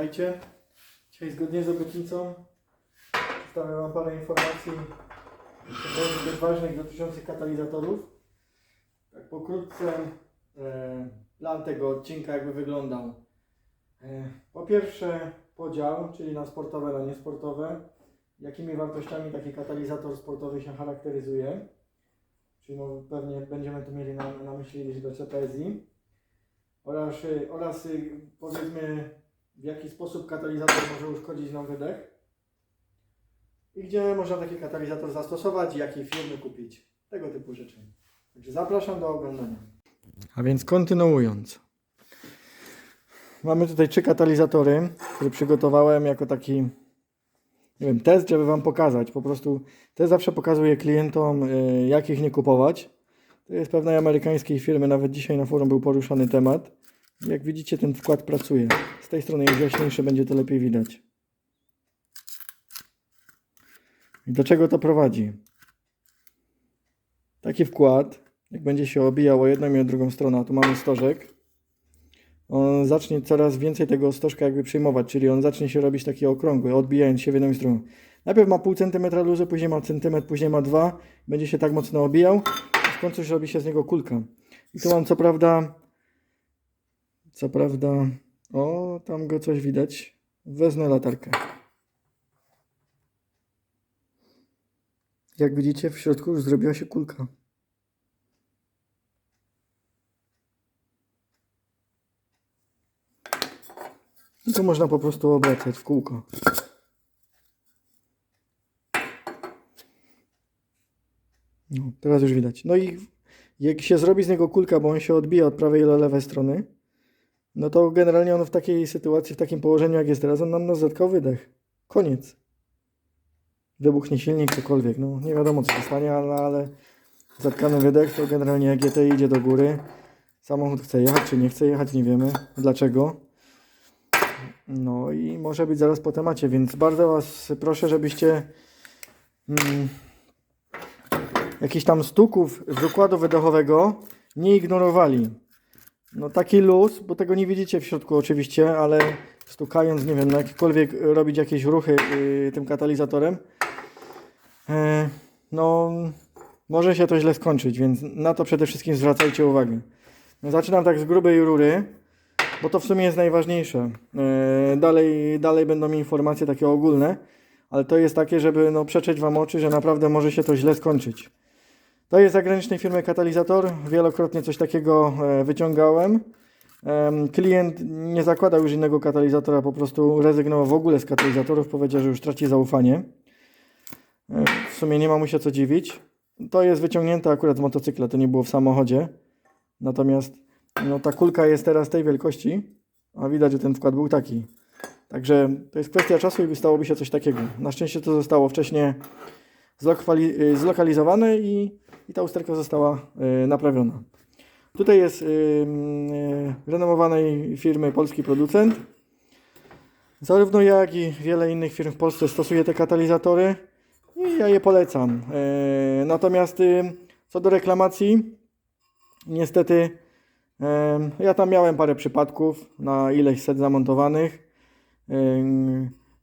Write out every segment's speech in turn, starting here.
Witajcie. Dzisiaj zgodnie z obietnicą przedstawię Wam parę informacji ważnych dotyczących katalizatorów. Tak pokrótce e, plan tego odcinka jakby wyglądał. E, po pierwsze podział, czyli na sportowe, na niesportowe. Jakimi wartościami taki katalizator sportowy się charakteryzuje. Czyli może pewnie będziemy tu mieli na, na myśli liczbę CPSI. Oraz, y, oraz y, powiedzmy w jaki sposób katalizator może uszkodzić nam wydech i gdzie można taki katalizator zastosować jakiej firmy kupić. Tego typu rzeczy. Także zapraszam do oglądania. A więc kontynuując. Mamy tutaj trzy katalizatory, które przygotowałem jako taki nie wiem, test, żeby Wam pokazać. Po prostu test zawsze pokazuje klientom, y, jak ich nie kupować. To jest pewnej amerykańskiej firmy, nawet dzisiaj na forum był poruszany temat. Jak widzicie, ten wkład pracuje. Z tej strony jest jaśniejszy, będzie to lepiej widać. I do czego to prowadzi? Taki wkład, jak będzie się obijał o jedną i o drugą stronę, a tu mamy stożek, on zacznie coraz więcej tego stożka jakby przyjmować, czyli on zacznie się robić taki okrągły, odbijając się w jedną stronę. Najpierw ma pół centymetra luzu, później ma centymetr, później ma dwa, będzie się tak mocno obijał, w końcu robi się z niego kulka. I tu mam co prawda, co prawda, o, tam go coś widać. Wezmę latarkę. Jak widzicie, w środku już zrobiła się kulka. I to można po prostu obracać w kółko. No, teraz już widać. No i jak się zrobi z niego kulka, bo on się odbija od prawej do lewej strony, no to generalnie on w takiej sytuacji, w takim położeniu jak jest teraz, on nam zatkał wydech. Koniec. Wybuchnie silnik, cokolwiek. No nie wiadomo co się stanie, ale, ale zatkany wydech to generalnie EGT idzie do góry. Samochód chce jechać, czy nie chce jechać, nie wiemy dlaczego. No i może być zaraz po temacie, więc bardzo Was proszę, żebyście mm, jakichś tam stuków z układu wydechowego nie ignorowali. No taki luz, bo tego nie widzicie w środku oczywiście, ale stukając, nie wiem, na jakiekolwiek robić jakieś ruchy yy, tym katalizatorem, yy, no może się to źle skończyć, więc na to przede wszystkim zwracajcie uwagę. No, zaczynam tak z grubej rury, bo to w sumie jest najważniejsze. Yy, dalej, dalej będą informacje takie ogólne, ale to jest takie, żeby no, przeczyć Wam oczy, że naprawdę może się to źle skończyć. To jest zagranicznej firmy katalizator. Wielokrotnie coś takiego e, wyciągałem. Em, Klient nie zakładał już innego katalizatora, po prostu rezygnował w ogóle z katalizatorów. Powiedział, że już traci zaufanie. E, W sumie nie ma mu się co dziwić. To jest wyciągnięte akurat z motocykla, to nie było w samochodzie. Natomiast no, ta kulka jest teraz tej wielkości, a widać, że ten wkład był taki. Także to jest kwestia czasu i stałoby się coś takiego. Na szczęście to zostało wcześniej zlokali- zlokalizowane i, i ta usterka została y, naprawiona. Tutaj jest y, y, renomowanej firmy polski producent. Zarówno ja, jak i wiele innych firm w Polsce stosuje te katalizatory i ja je polecam. Natomiast co do reklamacji, niestety ja tam miałem parę przypadków na ileś set zamontowanych.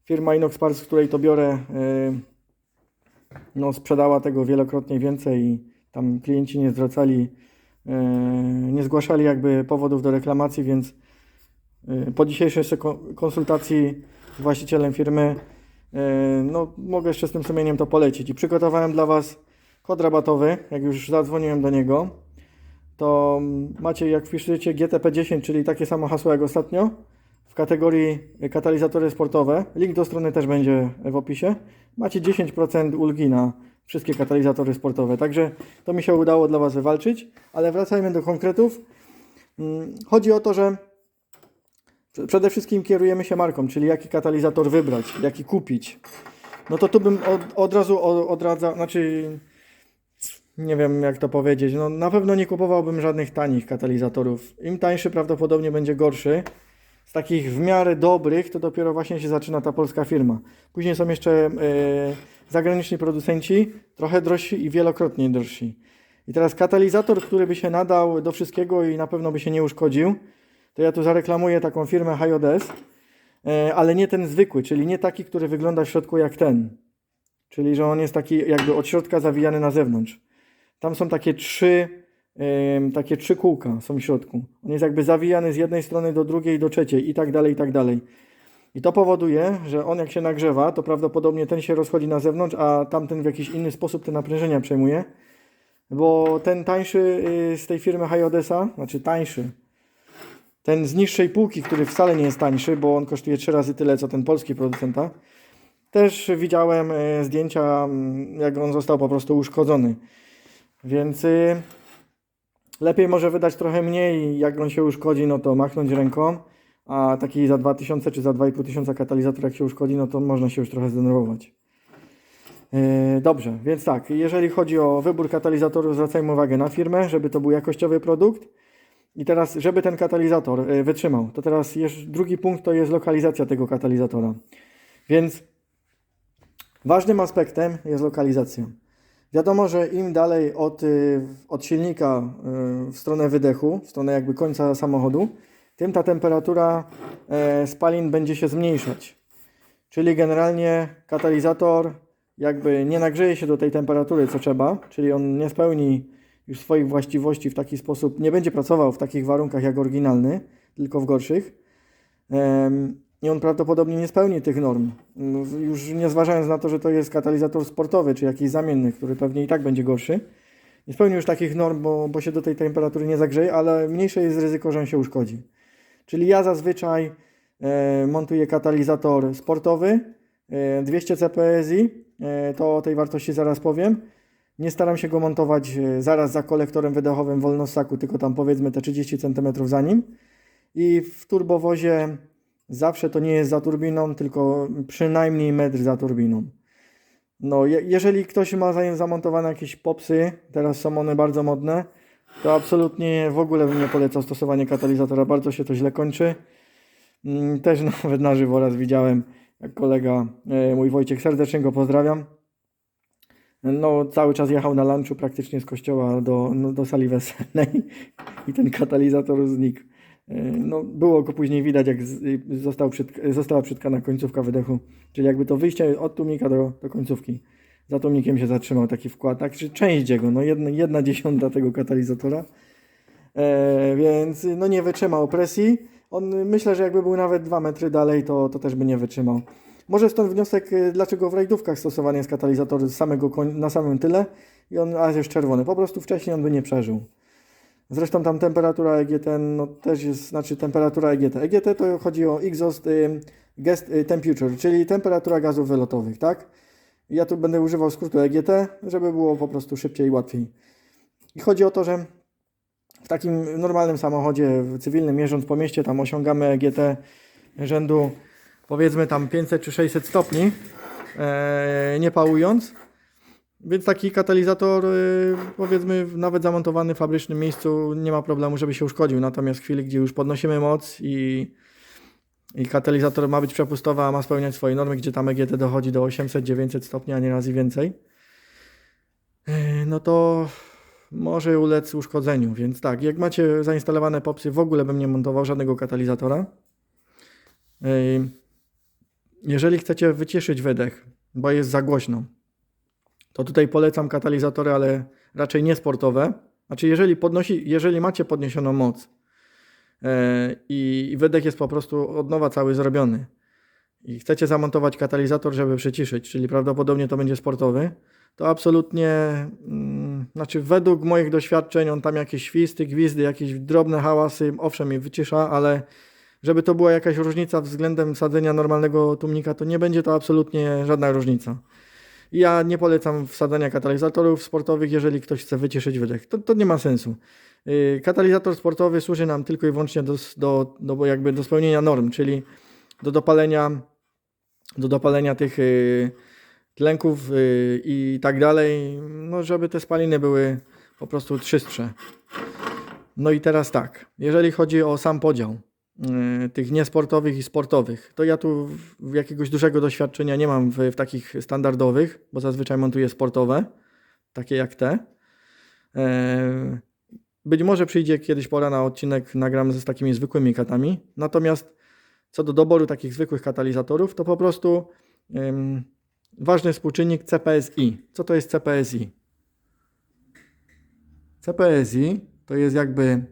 Firma Inox Parts, z której to biorę, no, sprzedała tego wielokrotnie więcej tam klienci nie zwracali, e, nie zgłaszali jakby powodów do reklamacji, więc e, po dzisiejszej konsultacji z właścicielem firmy, e, no mogę jeszcze z tym sumieniem to polecić i przygotowałem dla Was kod rabatowy, jak już zadzwoniłem do niego, to macie jak wpiszecie GTP10, czyli takie samo hasło jak ostatnio, w kategorii katalizatory sportowe. Link do strony też będzie w opisie. Macie 10% ulgi na wszystkie katalizatory sportowe. Także to mi się udało dla Was wywalczyć. Ale wracajmy do konkretów. Mm, Chodzi o to, że prze- przede wszystkim kierujemy się marką, czyli jaki katalizator wybrać, jaki kupić. No to tu bym od, od razu odradzał, znaczy nie wiem jak to powiedzieć, no na pewno nie kupowałbym żadnych tanich katalizatorów. Im tańszy prawdopodobnie będzie gorszy. Z takich w miarę dobrych to dopiero właśnie się zaczyna ta polska firma. Później są jeszcze e, zagraniczni producenci, trochę drożsi i wielokrotnie drożsi. I teraz katalizator, który by się nadał do wszystkiego i na pewno by się nie uszkodził, to ja tu zareklamuję taką firmę HJS. e, ale nie ten zwykły, czyli nie taki, który wygląda w środku jak ten. Czyli, że on jest taki jakby od środka zawijany na zewnątrz. Tam są takie trzy, takie trzy kółka są w środku. On jest jakby zawijany z jednej strony do drugiej, do trzeciej i tak dalej, i tak dalej. I to powoduje, że on jak się nagrzewa, to prawdopodobnie ten się rozchodzi na zewnątrz, a tamten w jakiś inny sposób te naprężenia przejmuje. Bo ten tańszy y, z tej firmy Hyodesa, znaczy tańszy, ten z niższej półki, który wcale nie jest tańszy, bo on kosztuje trzy razy tyle, co ten polski producenta, też widziałem y, zdjęcia, mm, jak on został po prostu uszkodzony. Więc y, lepiej może wydać trochę mniej, jak on się uszkodzi, no to machnąć ręką, a taki za 2000 czy za 2500 katalizator jak się uszkodzi, no to można się już trochę zdenerwować. Yy, Dobrze, więc tak, jeżeli chodzi o wybór katalizatorów, zwracajmy uwagę na firmę, żeby to był jakościowy produkt. I teraz, żeby ten katalizator yy, wytrzymał, to teraz drugi punkt to jest lokalizacja tego katalizatora. Więc ważnym aspektem jest lokalizacja. Wiadomo, że im dalej od, y, od silnika y, w stronę wydechu, w stronę jakby końca samochodu, tym ta temperatura e, spalin będzie się zmniejszać. Czyli generalnie katalizator jakby nie nagrzeje się do tej temperatury, co trzeba, czyli on nie spełni już swoich właściwości w taki sposób, nie będzie pracował w takich warunkach jak oryginalny, tylko w gorszych. I on prawdopodobnie nie spełni tych norm. Mm, Już nie zważając na to, że to jest katalizator sportowy, czy jakiś zamienny, który pewnie i tak będzie gorszy. Nie spełni już takich norm, bo, bo się do tej temperatury nie zagrzeje, ale mniejsze jest ryzyko, że on się uszkodzi. Czyli ja zazwyczaj e, montuję katalizator sportowy, e, 200 CPSI, e, to o tej wartości zaraz powiem. Nie staram się go montować e, zaraz za kolektorem wydechowym wolnossaku, tylko tam powiedzmy te 30 cm za nim. I w turbowozie zawsze to nie jest za turbiną, tylko przynajmniej metr za turbiną. No, je, jeżeli ktoś ma za- zamontowane jakieś popsy, teraz są one bardzo modne, to absolutnie w ogóle bym nie polecał stosowania katalizatora, bardzo się to źle kończy. Mm, Też nawet na żywo raz widziałem, jak kolega, e, mój Wojciech, serdecznie go pozdrawiam. No, cały czas jechał na lunchu praktycznie z kościoła do, no, do sali weselnej i ten katalizator znikł. E, No, było go później widać, jak y, został przytk została przytkana końcówka wydechu, czyli jakby to wyjście od tłumika do, do końcówki. Za tłumikiem się zatrzymał taki wkład, tak, czy część jego, no jedna, jedna dziesiąta tego katalizatora. E, więc no nie wytrzymał presji. On myślę, że jakby był nawet 2 metry dalej, to, to też by nie wytrzymał. Może stąd wniosek, y, dlaczego w rajdówkach stosowany jest katalizator z samego na samym tyle i on a jest czerwony. Po prostu wcześniej on by nie przeżył. Zresztą tam temperatura EGT no, też jest, znaczy temperatura EGT. EGT to chodzi o exhaust y, y, temperature, czyli temperatura gazów wylotowych, tak? Ja tu będę używał skrótu EGT, żeby było po prostu szybciej i łatwiej. I chodzi o to, że w takim normalnym samochodzie cywilnym jeżdżąc po mieście tam osiągamy EGT rzędu powiedzmy tam 500 czy 600 stopni, e, nie pałując. Więc taki katalizator, e, powiedzmy, nawet zamontowany w fabrycznym miejscu, nie ma problemu, żeby się uszkodził. Natomiast w chwili, gdzie już podnosimy moc i, i katalizator ma być przepustowy, a ma spełniać swoje normy, gdzie tam EGT dochodzi do 800-900 stopni, a nieraz i więcej, e, no to może ulec uszkodzeniu. Więc tak, jak macie zainstalowane popsy, w ogóle bym nie montował żadnego katalizatora. Ej, Jeżeli chcecie wyciszyć wydech, bo jest za głośno, to tutaj polecam katalizatory, ale raczej nie sportowe. Znaczy, jeżeli, podnosi, jeżeli macie podniesioną moc e, i, wydech jest po prostu od nowa cały zrobiony i chcecie zamontować katalizator, żeby przyciszyć, czyli prawdopodobnie to będzie sportowy, to absolutnie, mm, znaczy według moich doświadczeń, on tam jakieś świsty, gwizdy, jakieś drobne hałasy, owszem, je wycisza, ale żeby to była jakaś różnica względem sadzenia normalnego tłumnika, to nie będzie to absolutnie żadna różnica. Ja nie polecam wsadzania katalizatorów sportowych, jeżeli ktoś chce wyciszyć wydech. To, to nie ma sensu. Yy, Katalizator sportowy służy nam tylko i wyłącznie do, do, do, jakby do spełnienia norm, czyli do dopalenia, do dopalenia tych yy, tlenków yy, i tak dalej, no żeby te spaliny były po prostu czystsze. No i teraz tak, jeżeli chodzi o sam podział y, tych niesportowych i sportowych, to ja tu jakiegoś dużego doświadczenia nie mam w, w takich standardowych, bo zazwyczaj montuję sportowe, takie jak te. E, Być może przyjdzie kiedyś pora na odcinek, nagram z takimi zwykłymi katami, natomiast co do doboru takich zwykłych katalizatorów, to po prostu ym, ważny współczynnik CPSI. Co to jest CPSI? CPSI to jest jakby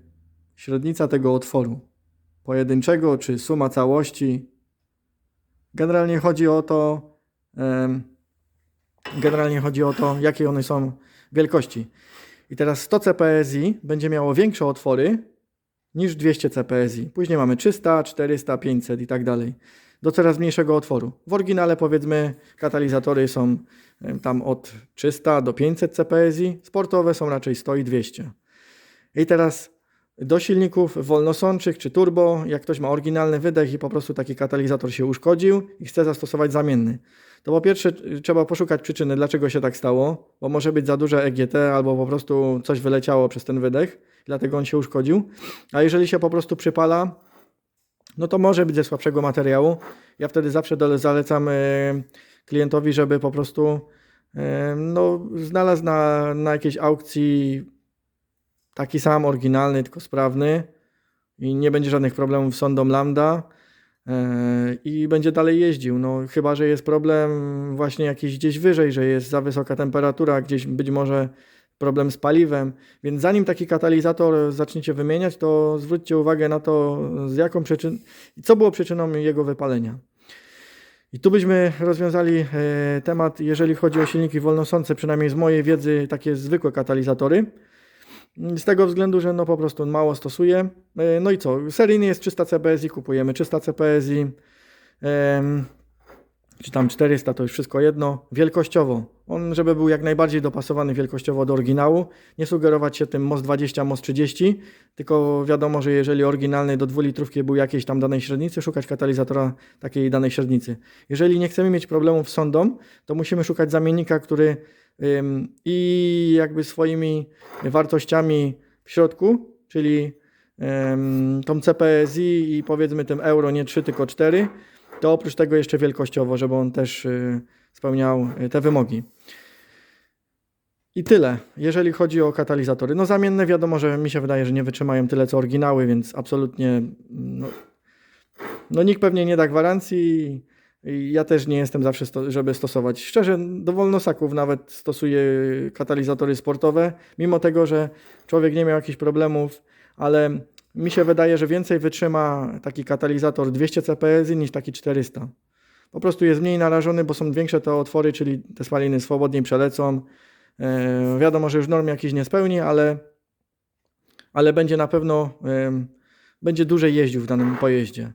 średnica tego otworu pojedynczego, czy suma całości. Generalnie chodzi o to, generalnie chodzi o to, jakie one są wielkości. I teraz 100 CPSI będzie miało większe otwory niż 200 CPSI. Później mamy 300, 400, 500 i tak dalej. Do coraz mniejszego otworu. W oryginale powiedzmy katalizatory są tam od 300 do 500 CPSI, sportowe są raczej 100 i 200. I teraz do silników wolnosączych czy turbo, jak ktoś ma oryginalny wydech i po prostu taki katalizator się uszkodził i chce zastosować zamienny, to po pierwsze trzeba poszukać przyczyny, dlaczego się tak stało, bo może być za duże EGT albo po prostu coś wyleciało przez ten wydech, dlatego on się uszkodził. A jeżeli się po prostu przypala, no to może być ze słabszego materiału. Ja wtedy zawsze zalecam y, klientowi, żeby po prostu y, no, znalazł na, na jakiejś aukcji taki sam, oryginalny, tylko sprawny i nie będzie żadnych problemów z sondą lambda e, i będzie dalej jeździł. No, chyba, że jest problem właśnie jakiś gdzieś wyżej, że jest za wysoka temperatura, gdzieś być może problem z paliwem. Więc zanim taki katalizator zaczniecie wymieniać, to zwróćcie uwagę na to, z jaką przyczyn, co było przyczyną jego wypalenia. I tu byśmy rozwiązali e, temat, jeżeli chodzi o silniki wolnosące, przynajmniej z mojej wiedzy, takie zwykłe katalizatory. Z tego względu, że no po prostu mało stosuję. E, No i co? Seryjny jest 300 CPSI, kupujemy 300 CPSI. Czy tam 400 to już wszystko jedno. Wielkościowo. On, żeby był jak najbardziej dopasowany wielkościowo do oryginału. Nie sugerować się tym MOS 20, MOS 30. Tylko wiadomo, że jeżeli oryginalny do 2 litrówki był jakiejś tam danej średnicy, szukać katalizatora takiej danej średnicy. Jeżeli nie chcemy mieć problemów z sondą, to musimy szukać zamiennika, który ym, i jakby swoimi wartościami w środku, czyli ym, tą CPSI i powiedzmy tym euro nie 3 tylko 4, to oprócz tego jeszcze wielkościowo, żeby on też y, spełniał y, te wymogi. I tyle, jeżeli chodzi o katalizatory. No zamienne wiadomo, że mi się wydaje, że nie wytrzymają tyle co oryginały, więc absolutnie no, no nikt pewnie nie da gwarancji. i Ja też nie jestem zawsze, sto, żeby stosować. Szczerze, do wolnosaków nawet stosuję katalizatory sportowe, mimo tego, że człowiek nie miał jakichś problemów, ale mi się wydaje, że więcej wytrzyma taki katalizator 200 CPSI niż taki 400. Po prostu jest mniej narażony, bo są większe te otwory, czyli te spaliny swobodniej przelecą. E, wiadomo, że już norm jakiś nie spełni, ale, ale będzie na pewno em, będzie dłużej jeździł w danym pojeździe.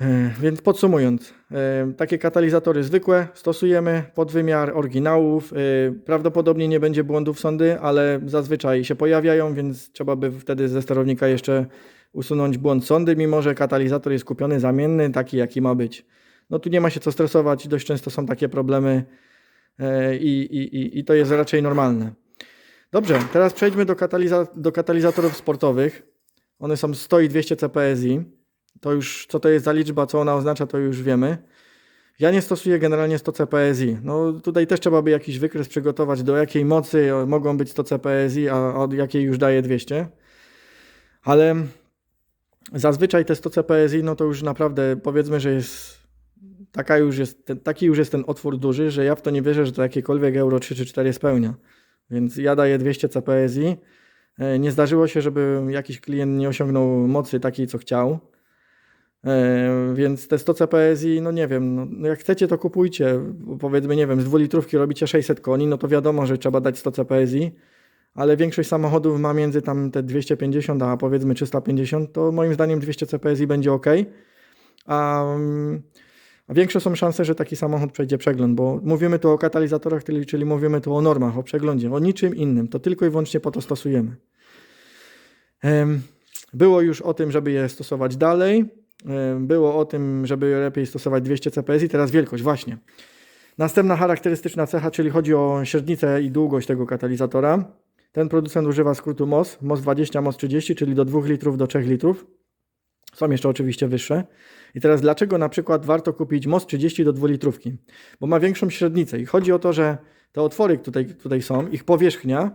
E, Więc podsumując, e, takie katalizatory zwykłe stosujemy pod wymiar oryginałów. E, Prawdopodobnie nie będzie błędów sondy, ale zazwyczaj się pojawiają, więc trzeba by wtedy ze sterownika jeszcze usunąć błąd sondy, mimo że katalizator jest kupiony zamienny, taki jaki ma być. No tu nie ma się co stresować, dość często są takie problemy i, i, i, i to jest raczej normalne. Dobrze, teraz przejdźmy do, kataliza- do katalizatorów sportowych. One są 100 i 200 CPSI. To już, co to jest za liczba, co ona oznacza, to już wiemy. Ja nie stosuję generalnie 100 CPSI. No tutaj też trzeba by jakiś wykres przygotować, do jakiej mocy mogą być 100 CPSI, a od jakiej już daje 200. Ale zazwyczaj te 100 CPSI, no to już naprawdę powiedzmy, że jest taka już jest, taki już jest ten otwór duży, że ja w to nie wierzę, że to jakiekolwiek euro 3 czy 4 spełnia. Więc ja daję 200 CPSI. E, Nie zdarzyło się, żeby jakiś klient nie osiągnął mocy takiej, co chciał. E, Więc te 100 CPSI, no nie wiem, no, no jak chcecie to kupujcie. Powiedzmy, nie wiem, z dwulitrówki robicie 600 koni, no to wiadomo, że trzeba dać 100 CPSI, ale większość samochodów ma między tam te 250 a powiedzmy 350, to moim zdaniem 200 CPSI będzie ok. A, a większe są szanse, że taki samochód przejdzie przegląd, bo mówimy tu o katalizatorach, czyli, mówimy tu o normach, o przeglądzie, o niczym innym. To tylko i wyłącznie po to stosujemy. Em, Było już o tym, żeby je stosować dalej. Było o tym, żeby lepiej stosować 200 CPSI. Teraz wielkość, właśnie. Następna charakterystyczna cecha, czyli chodzi o średnicę i długość tego katalizatora. Ten producent używa skrótu MOS, MOS 20, MOS 30, czyli do 2 litrów do 3 litrów. Są jeszcze oczywiście wyższe. I teraz dlaczego na przykład warto kupić MOS 30 do 2 litrówki? Bo ma większą średnicę i chodzi o to, że te otwory tutaj, tutaj są, ich powierzchnia,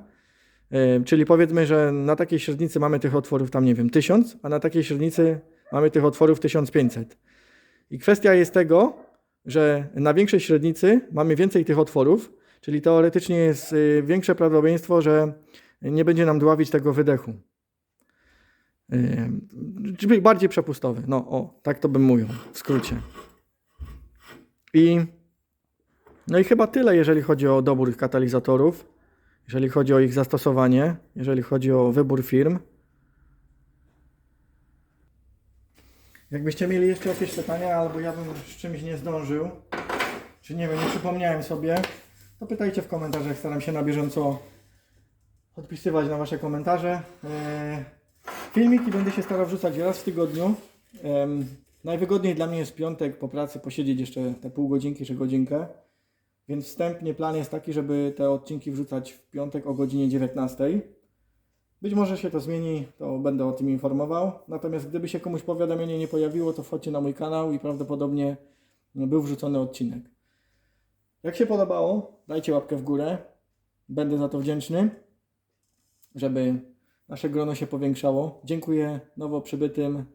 yy, czyli powiedzmy, że na takiej średnicy mamy tych otworów tam, nie wiem, 1000, a na takiej średnicy mamy tych otworów 1500. I kwestia jest tego, że na większej średnicy mamy więcej tych otworów, czyli teoretycznie jest y, większe prawdopodobieństwo, że nie będzie nam dławić tego wydechu. Yy, Czyli bardziej przepustowy. No o, tak to bym mówił, w skrócie. I no i chyba tyle, jeżeli chodzi o dobór katalizatorów, jeżeli chodzi o ich zastosowanie, jeżeli chodzi o wybór firm. Jakbyście mieli jeszcze jakieś pytania, albo ja bym z czymś nie zdążył, czy nie wiem, nie przypomniałem sobie, to pytajcie w komentarzach. Staram się na bieżąco odpisywać na Wasze komentarze. Eee, Filmiki będę się starał wrzucać raz w tygodniu. Najwygodniej dla mnie jest piątek po pracy posiedzieć jeszcze te pół godzinki czy godzinkę. Więc wstępnie plan jest taki, żeby te odcinki wrzucać w piątek o godzinie 19. Być może się to zmieni, to będę o tym informował. Natomiast gdyby się komuś powiadomienie nie pojawiło, to wchodźcie na mój kanał i prawdopodobnie był wrzucony odcinek. Jak się podobało, dajcie łapkę w górę. Będę za to wdzięczny, żeby nasze grono się powiększało. Dziękuję nowo przybytym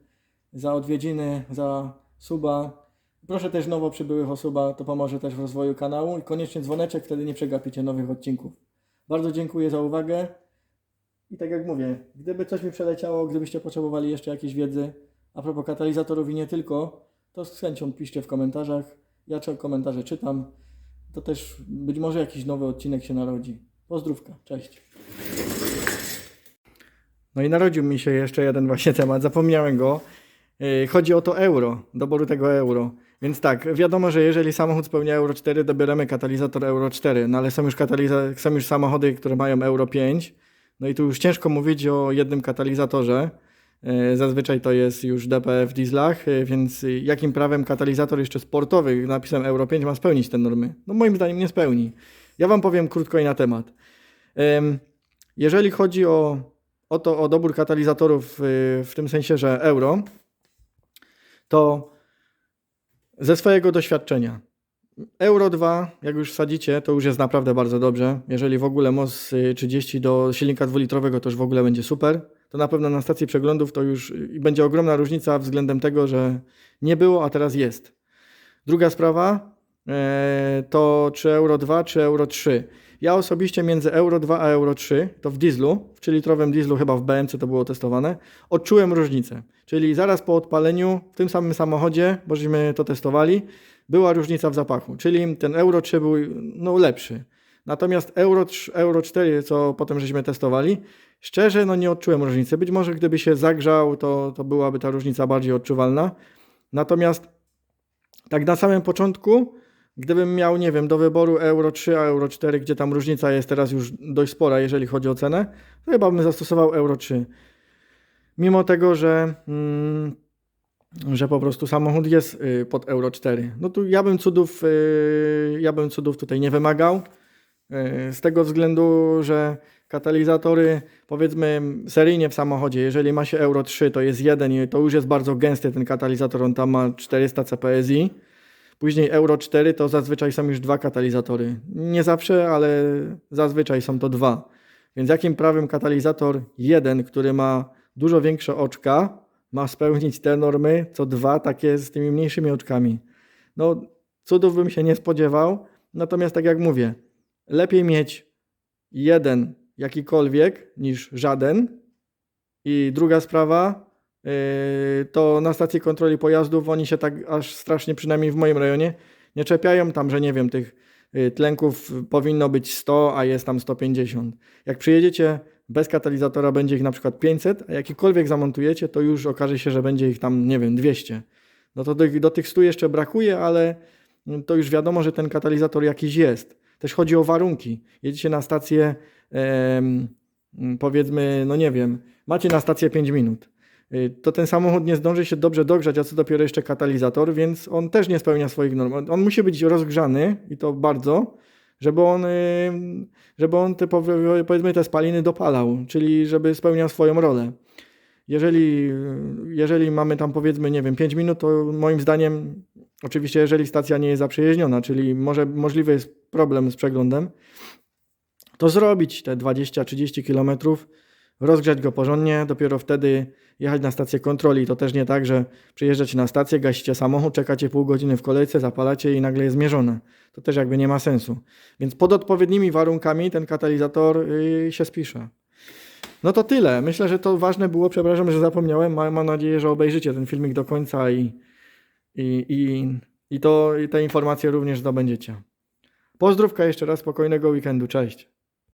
za odwiedziny, za suba. Proszę też nowo przybyłych o suba, to pomoże też w rozwoju kanału i koniecznie dzwoneczek, wtedy nie przegapicie nowych odcinków. Bardzo dziękuję za uwagę i tak jak mówię, gdyby coś mi przeleciało, gdybyście potrzebowali jeszcze jakiejś wiedzy a propos katalizatorów i nie tylko, to z chęcią piszcie w komentarzach. Ja czy- komentarze czytam. To też być może jakiś nowy odcinek się narodzi. Pozdrówka, cześć. No i narodził mi się jeszcze jeden właśnie temat, zapomniałem go. Yy, Chodzi o to euro, doboru tego euro. Więc tak, wiadomo, że jeżeli samochód spełnia Euro 4, dobieramy katalizator Euro 4, no ale są już, są już samochody, które mają Euro 5. No i tu już ciężko mówić o jednym katalizatorze. Yy, Zazwyczaj to jest już DPF w dieslach, yy, więc jakim prawem katalizator jeszcze sportowy napisem Euro 5 ma spełnić te normy? No moim zdaniem nie spełni. Ja Wam powiem krótko i na temat. Jeżeli chodzi o, o, to, o dobór katalizatorów yy, w tym sensie, że euro, to ze swojego doświadczenia. Euro 2, jak już wsadzicie, to już jest naprawdę bardzo dobrze. Jeżeli w ogóle MOS y, 30 do silnika dwulitrowego, to już w ogóle będzie super. To na pewno na stacji przeglądów to już y, będzie ogromna różnica względem tego, że nie było, a teraz jest. Druga sprawa e, to czy Euro 2, czy Euro 3. Ja osobiście między Euro 2 a Euro 3, to w dieslu, w 3-litrowym dieslu chyba w BMC to było testowane, odczułem różnicę. Czyli zaraz po odpaleniu w tym samym samochodzie, bo żeśmy to testowali, była różnica w zapachu. Czyli ten Euro 3 był no, lepszy. Natomiast Euro, 3, Euro 4, co potem żeśmy testowali, szczerze no, nie odczułem różnicy. Być może gdyby się zagrzał, to, to byłaby ta różnica bardziej odczuwalna. Natomiast tak na samym początku, gdybym miał, nie wiem, do wyboru Euro 3 a Euro 4, gdzie tam różnica jest teraz już dość spora, jeżeli chodzi o cenę, to chyba bym zastosował Euro 3. Mimo tego, że, mm, że po prostu samochód jest y, pod Euro 4. No tu ja bym cudów, y, ja bym cudów tutaj nie wymagał. y, Z tego względu, że katalizatory, powiedzmy seryjnie w samochodzie, jeżeli ma się Euro 3, to jest jeden i to już jest bardzo gęsty ten katalizator, on tam ma 400 CPSI. Później Euro 4 to zazwyczaj są już dwa katalizatory. Nie zawsze, ale zazwyczaj są to dwa. Więc jakim prawem katalizator 1, który ma dużo większe oczka, ma spełnić te normy, co dwa takie z tymi mniejszymi oczkami? No, cudów bym się nie spodziewał. Natomiast tak jak mówię, lepiej mieć jeden jakikolwiek niż żaden. I druga sprawa, yy, to na stacji kontroli pojazdów oni się tak aż strasznie, przynajmniej w moim rejonie, nie czepiają tam, że nie wiem, tych y, tlenków powinno być 100, a jest tam 150. Jak przyjedziecie bez katalizatora, będzie ich na przykład 500, a jakikolwiek zamontujecie, to już okaże się, że będzie ich tam, nie wiem, 200. No to do, do tych 100 jeszcze brakuje, ale to już wiadomo, że ten katalizator jakiś jest. Też chodzi o warunki. Jedziecie na stację, em, powiedzmy, no nie wiem, macie na stację 5 minut. Y, To ten samochód nie zdąży się dobrze dogrzać, a co dopiero jeszcze katalizator, więc on też nie spełnia swoich norm. On musi być rozgrzany i to bardzo, żeby on, y, żeby on te, powie- powiedzmy te spaliny dopalał, czyli żeby spełniał swoją rolę. Jeżeli, jeżeli mamy tam powiedzmy, nie wiem, 5 minut, to moim zdaniem, oczywiście jeżeli stacja nie jest zaprzyjaźniona, czyli może, możliwy jest problem z przeglądem, to zrobić te 20-30 km rozgrzać go porządnie, dopiero wtedy jechać na stację kontroli. To też nie tak, że przyjeżdżacie na stację, gasicie samochód, czekacie pół godziny w kolejce, zapalacie i nagle jest zmierzone. To też jakby nie ma sensu. Więc pod odpowiednimi warunkami ten katalizator yy, się spisze. No to tyle. Myślę, że to ważne było. Przepraszam, że zapomniałem. Ma- Mam nadzieję, że obejrzycie ten filmik do końca i, i, i, i, to, i te informacje również zdobędziecie. Pozdrówka jeszcze raz, spokojnego weekendu. Cześć.